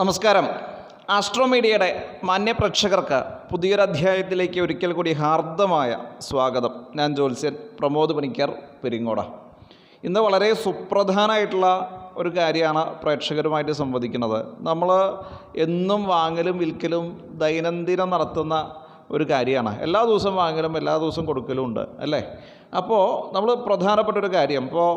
നമസ്കാരം. ആസ്ട്രോമീഡിയയുടെ മാന്യപ്രേക്ഷകർക്ക് പുതിയൊരു അധ്യായത്തിലേക്ക് ഒരിക്കൽ കൂടി ഹാർദമായ സ്വാഗതം. ഞാൻ ജോത്സ്യൻ പ്രമോദ് പണിക്കർ പെരിങ്ങോട. ഇന്ന് വളരെ സുപ്രധാനമായിട്ടുള്ള ഒരു കാര്യമാണ് പ്രേക്ഷകരുമായിട്ട് സംവദിക്കുന്നത്. നമ്മൾ എന്നും വാങ്ങലും വിൽക്കലും ദൈനംദിനം നടത്തുന്ന ഒരു കാര്യമാണ്. എല്ലാ ദിവസവും വാങ്ങലും എല്ലാ ദിവസവും കൊടുക്കലും ഉണ്ട് അല്ലേ? അപ്പോൾ നമ്മൾ പ്രധാനപ്പെട്ട ഒരു കാര്യം. ഇപ്പോൾ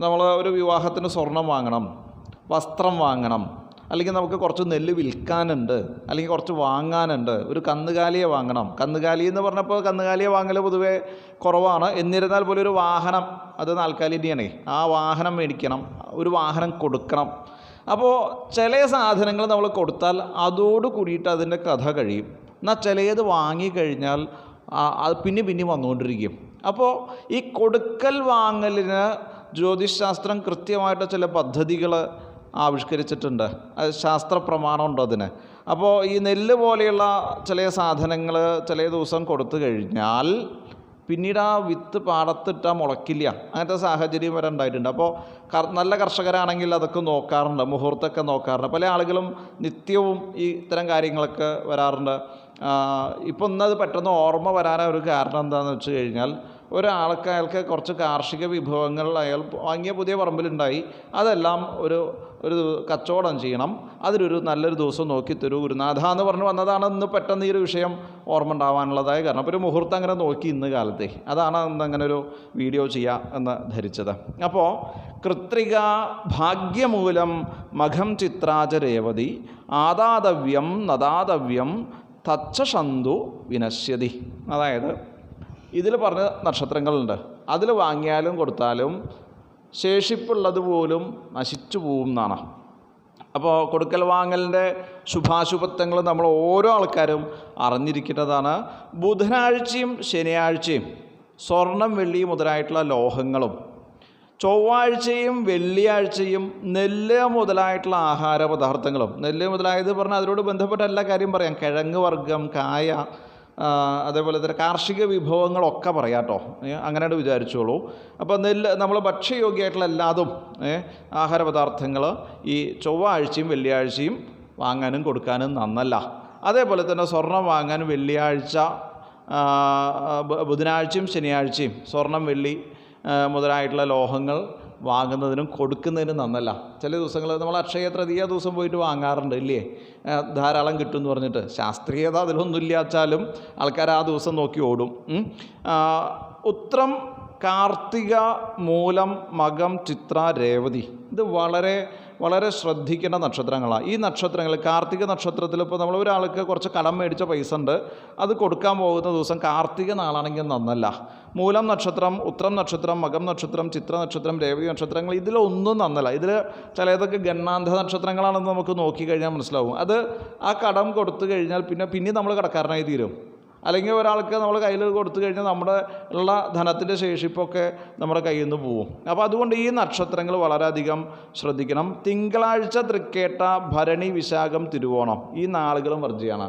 നമ്മൾ ഒരു വിവാഹത്തിന് സ്വർണം വാങ്ങണം വസ്ത്രം വാങ്ങണം അല്ലെങ്കിൽ നമുക്ക് കുറച്ച് നെല്ല് വിൽക്കാനുണ്ട് അല്ലെങ്കിൽ കുറച്ച് വാങ്ങാനുണ്ട്. ഒരു കന്നുകാലിയെ വാങ്ങണം. കന്നുകാലി എന്ന് പറഞ്ഞപ്പോൾ കന്നുകാലിയെ വാങ്ങൽ പൊതുവേ കുറവാണ്. എന്നിരുന്നാൽ പോലും ഒരു വാഹനം അത് നാൽക്കാലിന്റെയാണ് ആ വാഹനം മേടിക്കണം ഒരു വാഹനം കൊടുക്കണം. അപ്പോൾ ചില സാധനങ്ങൾ നമ്മൾ കൊടുത്താൽ അതോട് കൂടിയിട്ട് അതിന്റെ കഥ കഴിയും. എന്നാൽ ചിലത് വാങ്ങിക്കഴിഞ്ഞാൽ അത് പിന്നെ പിന്നെ വന്നുകൊണ്ടിരിക്കും. അപ്പോൾ ഈ കൊടുക്കൽ വാങ്ങലിന് ജ്യോതിശാസ്ത്രം കൃത്യമായിട്ട് ചില പദ്ധതികൾ ആവിഷ്കരിച്ചിട്ടുണ്ട്. അത് ശാസ്ത്ര പ്രമാണമുണ്ട് അതിന്. അപ്പോൾ ഈ നെല്ല് പോലെയുള്ള ചില സാധനങ്ങൾ ചില ദിവസം കൊടുത്തു കഴിഞ്ഞാൽ പിന്നീട് ആ വിത്ത് പാടത്തിട്ടാൽ മുളക്കില്ല. അങ്ങനത്തെ സാഹചര്യം വരെ ഉണ്ടായിട്ടുണ്ട്. അപ്പോൾ നല്ല കർഷകരാണെങ്കിൽ അതൊക്കെ നോക്കാറുണ്ട് മുഹൂർത്തമൊക്കെ നോക്കാറുണ്ട്. പല ആളുകളും നിത്യവും ഈ ഇത്തരം കാര്യങ്ങളൊക്കെ വരാറുണ്ട്. ഇപ്പോൾ ഇന്നത് പെട്ടെന്ന് ഓർമ്മ വരാനൊരു കാരണം എന്താണെന്ന് വെച്ച് കഴിഞ്ഞാൽ ഒരാൾക്ക് അയാൾക്ക് കുറച്ച് കാർഷിക വിഭവങ്ങൾ അയാൾ വാങ്ങിയ പുതിയ പറമ്പിലുണ്ടായി. അതെല്ലാം ഒരു ഒരു കച്ചവടം ചെയ്യണം. അതിനൊരു നല്ലൊരു ദിവസം നോക്കി തരൂ. ഗുരുനാഥ എന്ന് പറഞ്ഞ് വന്നതാണ് ഇന്ന് പെട്ടെന്ന് ഈ ഒരു വിഷയം ഓർമ്മ ഉണ്ടാവാനുള്ളതായ കാരണം. അപ്പോൾ ഒരു മുഹൂർത്തം അങ്ങനെ നോക്കി ഇന്ന് കാലത്തെ. അതാണ് അങ്ങനെ ഒരു വീഡിയോ ചെയ്യുക എന്ന് ധരിച്ചത്. അപ്പോൾ കൃത്രിക ഭാഗ്യമൂലം മഖം ചിത്രാചരേവതി ആദാതവ്യം നദാതവ്യം തച്ഛന്തു വിനശ്യതി. അതായത് ഇതിൽ പറഞ്ഞ നക്ഷത്രങ്ങളുണ്ട്. അതിൽ വാങ്ങിയാലും കൊടുത്താലും ശേഷിപ്പുള്ളത് പോലും നശിച്ചു പോകും എന്നാണ് അപ്പോൾ കൊടുക്കൽ വാങ്ങലിന്റെ ശുഭാശുഭത്വങ്ങൾ നമ്മൾ ഓരോ ആൾക്കാരും അറിഞ്ഞിരിക്കേണ്ടതാണ്. ബുധനാഴ്ചയും ശനിയാഴ്ചയും സ്വർണം വെള്ളി മുതലായിട്ടുള്ള ലോഹങ്ങളും ചൊവ്വാഴ്ചയും വെള്ളിയാഴ്ചയും നെല്ല് മുതലായിട്ടുള്ള ആഹാര പദാർത്ഥങ്ങളും നെല്ല് മുതലായത് പറഞ്ഞാൽ അതിനോട് ബന്ധപ്പെട്ട എല്ലാ കാര്യം പറയാം. കിഴങ്ങ് വർഗം കായ അതേപോലെ തന്നെ കാർഷിക വിഭവങ്ങളൊക്കെ പറയാം കേട്ടോ. അങ്ങനെയാണ് വിചാരിച്ചോളൂ. അപ്പോൾ നെല്ല് നമ്മൾ ഭക്ഷ്യയോഗ്യമായിട്ടുള്ള എല്ലാതും ആഹാര പദാർത്ഥങ്ങൾ ഈ ചൊവ്വാഴ്ചയും വെള്ളിയാഴ്ചയും വാങ്ങാനും കൊടുക്കാനും നന്നല്ല. അതേപോലെ തന്നെ സ്വർണം വാങ്ങാൻ വെള്ളിയാഴ്ച ബുധനാഴ്ചയും ശനിയാഴ്ചയും സ്വർണം വെള്ളി മുതലായിട്ടുള്ള ലോഹങ്ങൾ വാങ്ങുന്നതിനും കൊടുക്കുന്നതിനും നന്നല്ല. ചില ദിവസങ്ങൾ നമ്മൾ അക്ഷയ തൃതീയ ദിവസം പോയിട്ട് വാങ്ങാറുണ്ട് ഇല്ലേ? ധാരാളം കിട്ടും എന്ന് പറഞ്ഞിട്ട്. ശാസ്ത്രീയത അതിലൊന്നുമില്ലാച്ചാലും ആൾക്കാർ ആ ദിവസം നോക്കി ഓടും. ഉത്രം കാർത്തിക മൂലം മകം ചിത്ര രേവതി. ഇത് വളരെ വളരെ ശ്രദ്ധിക്കേണ്ട നക്ഷത്രങ്ങളാണ്. ഈ നക്ഷത്രങ്ങൾ കാർത്തിക നക്ഷത്രത്തിൽ ഇപ്പോൾ നമ്മൾ ഒരാൾക്ക് കുറച്ച് കടം മേടിച്ച പൈസ ഉണ്ട്. അത് കൊടുക്കാൻ പോകുന്ന ദിവസം കാർത്തിക നാളാണെങ്കിൽ നന്നല്ല. മൂലം നക്ഷത്രം ഉത്രം നക്ഷത്രം മകം നക്ഷത്രം ചിത്ര നക്ഷത്രം രേവതി നക്ഷത്രങ്ങൾ ഇതിലൊന്നും നന്നല്ല. ഇതിൽ ചിലതൊക്കെ ഗണ്ണാന്ധ നക്ഷത്രങ്ങളാണെന്ന് നമുക്ക് നോക്കിക്കഴിഞ്ഞാൽ മനസ്സിലാവും. അത് ആ കടം കൊടുത്തു കഴിഞ്ഞാൽ പിന്നെ പിന്നെ നമ്മൾ കടക്കാരനായി തീരും. അല്ലെങ്കിൽ ഒരാൾക്ക് നമ്മൾ കയ്യിൽ കൊടുത്തു കഴിഞ്ഞാൽ നമ്മുടെ ഉള്ള ധനത്തിന്റെ ശേഷിപ്പൊക്കെ നമ്മുടെ കയ്യിൽ നിന്ന് പോവും. അപ്പോൾ അതുകൊണ്ട് ഈ നക്ഷത്രങ്ങൾ വളരെയധികം ശ്രദ്ധിക്കണം. തിങ്കളാഴ്ച തൃക്കേട്ട ഭരണി വിശാഖം തിരുവോണം. ഈ നാളുകളും വർജിയാണ്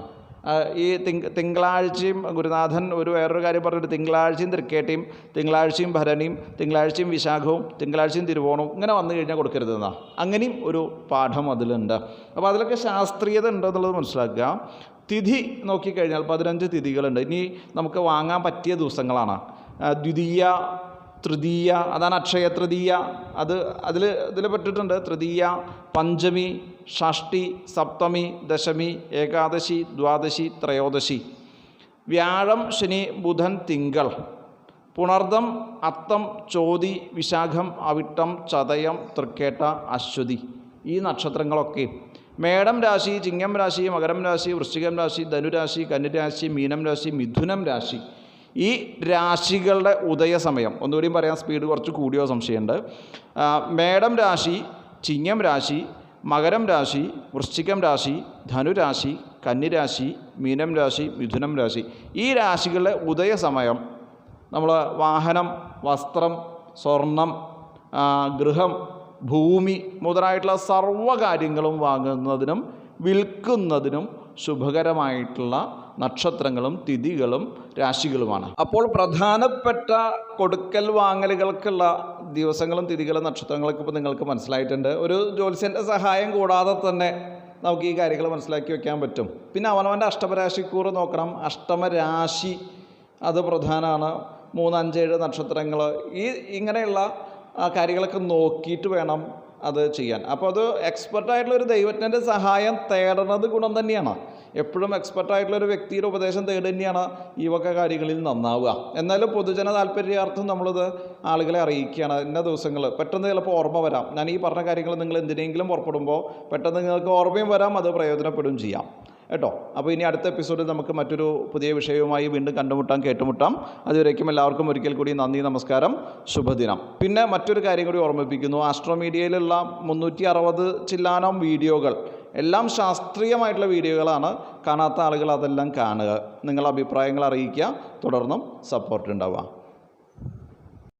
ഈ തിങ് തിങ്കളാഴ്ചയും ഗുരുനാഥൻ ഒരു വേറൊരു കാര്യം പറഞ്ഞിട്ട് തിങ്കളാഴ്ചയും തൃക്കേട്ടയും തിങ്കളാഴ്ചയും ഭരണിയും തിങ്കളാഴ്ചയും വിശാഖവും തിങ്കളാഴ്ചയും തിരുവോണവും ഇങ്ങനെ വന്നു കഴിഞ്ഞാൽ കൊടുക്കരുതെന്നാണ് അങ്ങനെയും ഒരു പാഠം അതിലുണ്ട്. അപ്പോൾ അതിലൊക്കെ ശാസ്ത്രീയത ഉണ്ട് എന്നുള്ളത് മനസ്സിലാക്കുക. തിഥി നോക്കിക്കഴിഞ്ഞാൽ പതിനഞ്ച് തിഥികളുണ്ട്. ഇനി നമുക്ക് വാങ്ങാൻ പറ്റിയ ദിവസങ്ങളാണ്. ദ്വിതീയ തൃതീയ അതാണ് അക്ഷയ തൃതീയ. അത് അതിൽ ഇതിൽ പെട്ടിട്ടുണ്ട്. തൃതീയ പഞ്ചമി ഷഷ്ടി സപ്തമി ദശമി ഏകാദശി ദ്വാദശി ത്രയോദശി. വ്യാഴം ശനി ബുധൻ തിങ്കൾ. പുണർദം അത്തം ചോതി വിശാഖം അവിട്ടം ചതയം തൃക്കേട്ട അശ്വതി. ഈ നക്ഷത്രങ്ങളൊക്കെ മേടം രാശി ചിങ്ങം രാശി മകരം രാശി വൃശ്ചികം രാശി ധനുരാശി കന്നിരാശി മീനം രാശി മിഥുനം രാശി. ഈ രാശികളുടെ ഉദയസമയം ഒന്നുകൂടിയും പറയാൻ സ്പീഡ് കുറച്ച് കൂടിയോ സംശയമുണ്ട്. മേടം രാശി ചിങ്ങം രാശി മകരം രാശി വൃശ്ചികം രാശി ധനുരാശി കന്നിരാശി മീനം രാശി മിഥുനം രാശി. ഈ രാശികളുടെ ഉദയസമയം നമ്മൾ വാഹനം വസ്ത്രം സ്വർണം ഗൃഹം ഭൂമി മുതലായിട്ടുള്ള സർവകാര്യങ്ങളും വാങ്ങുന്നതിനും വിൽക്കുന്നതിനും ശുഭകരമായിട്ടുള്ള നക്ഷത്രങ്ങളും തിഥികളും രാശികളുമാണ്. അപ്പോൾ പ്രധാനപ്പെട്ട കൊടുക്കൽ വാങ്ങലുകൾക്കുള്ള ദിവസങ്ങളും തിഥികളും നക്ഷത്രങ്ങളൊക്കെ ഇപ്പോൾ നിങ്ങൾക്ക് മനസ്സിലായിട്ടുണ്ട്. ഒരു ജ്യോത്സ്യന്റെ സഹായം കൂടാതെ തന്നെ നമുക്ക് ഈ കാര്യങ്ങൾ മനസ്സിലാക്കി വെക്കാൻ പറ്റും. പിന്നെ അവനവന്റെ അഷ്ടമരാശിക്കൂറ് നോക്കണം. അഷ്ടമരാശി അത് പ്രധാനമാണ്. മൂന്ന് അഞ്ച് ഏഴ് നക്ഷത്രങ്ങൾ ഈ ഇങ്ങനെയുള്ള കാര്യങ്ങളൊക്കെ നോക്കിയിട്ട് വേണം അത് ചെയ്യാൻ. അപ്പോൾ അത് എക്സ്പെർട്ടായിട്ടുള്ള ഒരു ദൈവജ്ഞന്റെ സഹായം തേടുന്നത് ഗുണം തന്നെയാണ്. എപ്പോഴും എക്സ്പെർട്ടായിട്ടുള്ള ഒരു വ്യക്തിയുടെ ഉപദേശം തേടുക തന്നെയാണ് ഈ വക കാര്യങ്ങളിൽ നന്നാവുക. എന്നാലും പൊതുജന താല്പര്യാർത്ഥം നമ്മളിത് ആളുകളെ അറിയിക്കുകയാണ്. ഇന്ന ദിവസങ്ങൾ പെട്ടെന്ന് ചിലപ്പോൾ ഓർമ്മ വരാം. ഞാൻ ഈ പറഞ്ഞ കാര്യങ്ങൾ നിങ്ങൾ എന്തിനെങ്കിലും പുറപ്പെടുമ്പോൾ പെട്ടെന്ന് നിങ്ങൾക്ക് ഓർമ്മയും വരാം അത് പ്രയോജനപ്പെടുകയും ചെയ്യാം. കേട്ടോ. അപ്പോൾ ഇനി അടുത്ത എപ്പിസോഡിൽ നമുക്ക് മറ്റൊരു പുതിയ വിഷയവുമായി വീണ്ടും കണ്ടുമുട്ടാം കേട്ടുമുട്ടാം. അതുവരേക്കും എല്ലാവർക്കും ഒരിക്കൽ കൂടി നന്ദി നമസ്കാരം ശുഭദിനം. പിന്നെ മറ്റൊരു കാര്യം കൂടി ഓർമ്മിപ്പിക്കുന്നു. ആസ്ട്രോമീഡിയയിലുള്ള മുന്നൂറ്റി അറുപത് ചില്ലാനം വീഡിയോകൾ എല്ലാം ശാസ്ത്രീയമായിട്ടുള്ള വീഡിയോകളാണ്. കാണാത്ത ആളുകൾ അതെല്ലാം കാണുക. നിങ്ങളുടെ അഭിപ്രായങ്ങൾ അറിയിക്കുക. തുടർന്നും സപ്പോർട്ട് ഉണ്ടാവുക.